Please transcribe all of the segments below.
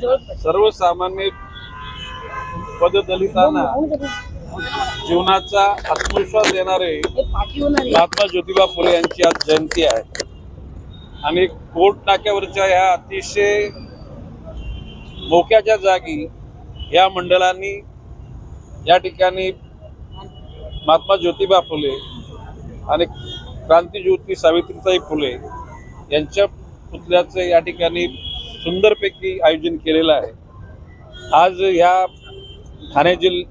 सर्वसामान्य पददलितांना जीवनाचा आत्मविश्वास देणारे महात्मा ज्योतिबा फुले यांची आज जयंती आहे. आणि कोर्ट नाक्यावरच्या ह्या अतिशय मोक्याच्या जागी या मंडळांनी या ठिकाणी महात्मा ज्योतिबा फुले आणि क्रांतीज्योती सावित्रीताई फुले यांच्या पुतळ्याचं या ठिकाणी सुंदरपैकी आयोजन केलेलं आहे. आज ह्या ठाणे जिल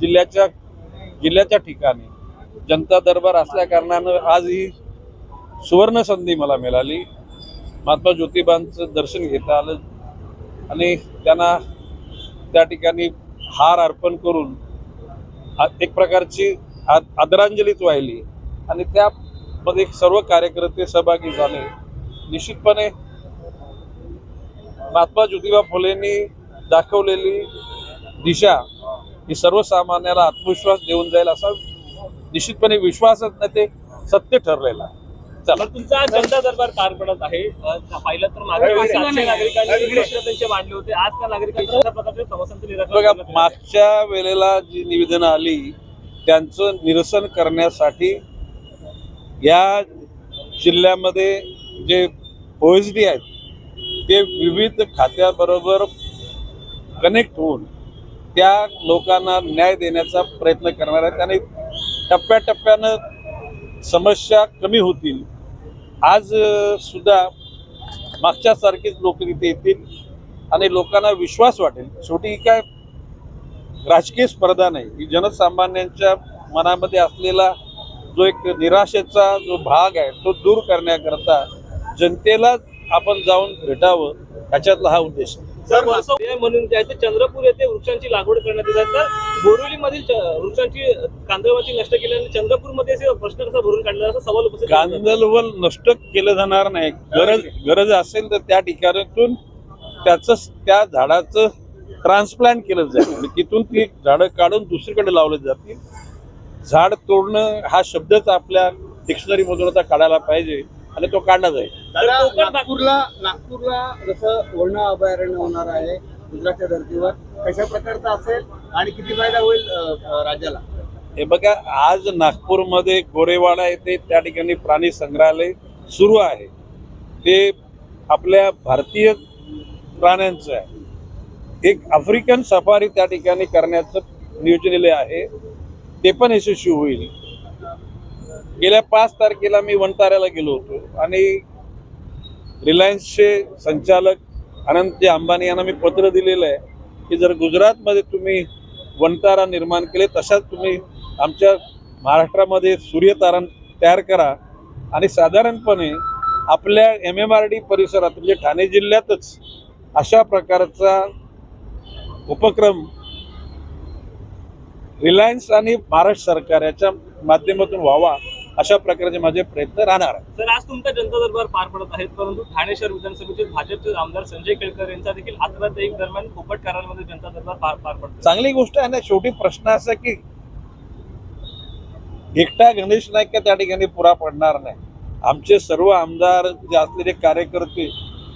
जिल्ह्याच्या जिल्ह्याच्या ठिकाणी जनता दरबार असल्या कारणानं आज ही सुवर्ण संधी मला मिळाली. महात्मा ज्योतिबांचं दर्शन घेता आलं आणि त्यांना त्या ठिकाणी हार अर्पण करून एक प्रकारची आदरांजलीच वाहिली. आणि त्यामध्ये सर्व कार्यकर्ते सहभागी झाले. निश्चितपणे महात्मा ज्योतिबा फुलेंनी दाखवलेली दिशा ही सर्वसामान्याला आत्मविश्वास देऊन जाईल असा निश्चितपणे विश्वासच नाही ते सत्य ठरलेला आहे. चला. तुमचा जनता दरबार पार पडत आहे. पाहिलं तर मागच्या नागरिकांनी मांडले होते. आज त्या नागरिकांच्या? मागच्या वेळेला जी निवेदनं आली त्यांचं निरसन करण्यासाठी या जिल्ह्यामध्ये जे ओ एस डी आहेत ते विविध खात्याबरोबर कनेक्ट होऊन त्या लोकांना न्याय देण्याचा प्रयत्न करणार आहेत आणि टप्प्याटप्प्यानं समस्या कमी होतील. आज सुद्धा मागच्यासारखीच लोक तिथे येतील आणि लोकांना विश्वास वाटेल. शेवटी ही काय राजकीय स्पर्धा नाही ही जनसामान्यांच्या मनामध्ये असलेला जो एक निराशेचा जो भाग आहे तो दूर करण्याकरता जनतेला आपण जाऊन भेटावं ह्याच्यातला हा उद्देश. म्हणून चंद्रपूर येथे वृक्षांची लागवड करण्यात येत आहे तर बोरिवलीमधील च- वृक्षांची कांदळवाची नष्ट केल्याने चंद्रपूरमध्ये असे प्रश्न कसा भरून काढला असा सवाल उपस्थित. कांदलवल नष्ट केलं जाणार नाही. गरज गरज असेल तर त्या ठिकाणातून त्याचं त्या झाडाचं ट्रान्सप्लांट केलं जाईल. तिथून ती झाडं काढून दुसरीकडे लावले जातील. झाड तोडणं हा शब्दच आपल्या डिक्शनरीमधून आता काढायला पाहिजे. आणि तो काढला जाईल. नागपूरला नागपूरला जसं वर्ण अभयारण्य होणार आहे गुजरातच्या धर्तीवर कशा प्रकारचं असेल आणि किती फायदा होईल राज्याला? हे बघा आज नागपूरमध्ये गोरेवाडा येथे त्या ठिकाणी प्राणी संग्रहालय सुरू आहे. ते आपल्या भारतीय प्राण्यांचं आहे. एक आफ्रिकन सफारी त्या ठिकाणी करण्याचं नियोजलेले आहे. ते पण यशस्वी होईल. गेल्या पाच तारखेला मी वनताऱ्याला गेलो होतो आणि रिलायन्सचे संचालक अनंत अंबानी यांना मी पत्र दिलेलं आहे की जर गुजरातमध्ये तुम्ही वनतारा निर्माण केले तशाच तुम्ही आमच्या महाराष्ट्रामध्ये सूर्यतारा तयार करा. आणि साधारणपणे आपल्या एम एम आर डी परिसरात म्हणजे ठाणे जिल्ह्यातच अशा प्रकारचा उपक्रम रिलायन्स आणि महाराष्ट्र सरकार याच्या माध्यमातून व्हावा अशा प्रकारचे माझे प्रयत्न राहणार आहेत. सर आज तुमचा जनता दरबार पार पडत आहेत परंतु ठाणे शहर विधानसभेचे भाजपचे आमदार संजय केळकर यांचा देखील अकरा ते एक दरम्यान पोपट करारामध्ये जनता दरबार पार पार पडतो चांगली गोष्ट आहे ना शेवटी प्रश्न असा की एकटा गणेश नाईक का त्या ठिकाणी पुरा पडणार नाही? आमचे सर्व आमदार जे असलेले कार्यकर्ते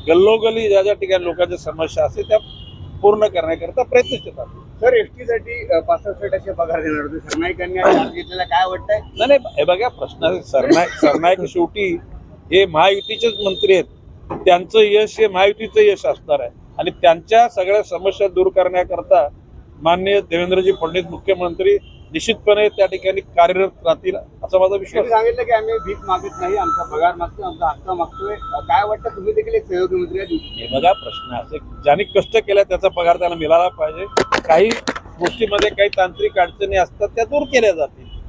गल्लोगल्ली ज्या ज्या ठिकाणी लोकांच्या समस्या असते त्या पूर्ण करण्याकरता प्रयत्नशील आहेत. सर एसटीसाठी पासष्ट टक्के पगार देणार होते. सरनाईकांनी आज घेतलेला काय वाटतंय? नाही नाही हे बघा प्रश्न सरनाईक सरनाईक शेवटी हे महायुतीचेच मंत्री आहेत. त्यांचं यश हे महायुतीचं यश असणार आहे. आणि त्यांच्या सगळ्या समस्या दूर करण्याकरता माननीय देवेंद्रजी फडणवीस मुख्यमंत्री निश्चितपणे त्या ठिकाणी कार्यरत राहतील. असा माझा विश्वास. सांगितलं की आम्ही भीक मागत नाही आमचा पगार मागतो आमचा हक्क मागतोय. काय वाटतं तुम्ही देखील एक सहयोगी मंत्री हे बघा प्रश्न असे ज्यांनी कष्ट केला त्याचा पगार त्याला मिळाला पाहिजे. काही गोष्टीमध्ये काही तांत्रिक अडचणी असतात त्या दूर केल्या जातील.